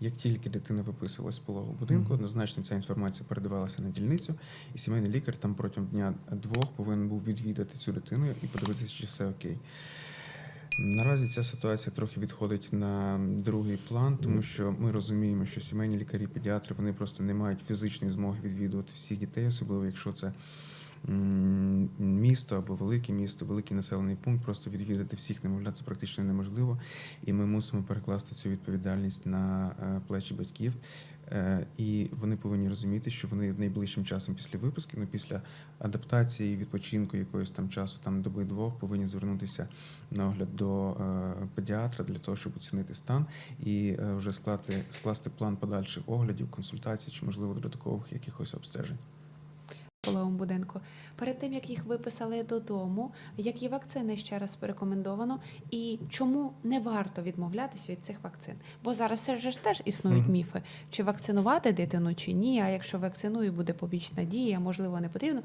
Як тільки дитина виписувалась з пологового будинку, однозначно ця інформація передавалася на дільницю, і сімейний лікар там протягом дня двох повинен був відвідати цю дитину і подивитися, чи все окей. Наразі ця ситуація трохи відходить на другий план, тому що ми розуміємо, що сімейні лікарі, педіатри вони просто не мають фізичної змоги відвідувати всіх дітей, особливо якщо це місто або велике місто, великий населений пункт. Просто відвідати всіх немовлят це практично неможливо, і ми мусимо перекласти цю відповідальність на е, плечі батьків. Е, І вони повинні розуміти, що вони найближчим часом після випуску, ну після адаптації, відпочинку якогось там часу, там доби двох, повинні звернутися на огляд до е, педіатра для того, щоб оцінити стан і вже скласти, скласти план подальших оглядів, консультацій чи можливо додаткових якихось обстежень. Пологовому будинку. Перед тим як їх виписали додому, які вакцини ще раз порекомендовано, і чому не варто відмовлятися від цих вакцин? Бо зараз ж теж існують міфи: чи вакцинувати дитину, чи ні. А якщо вакциную, буде побічна дія, можливо, не потрібно.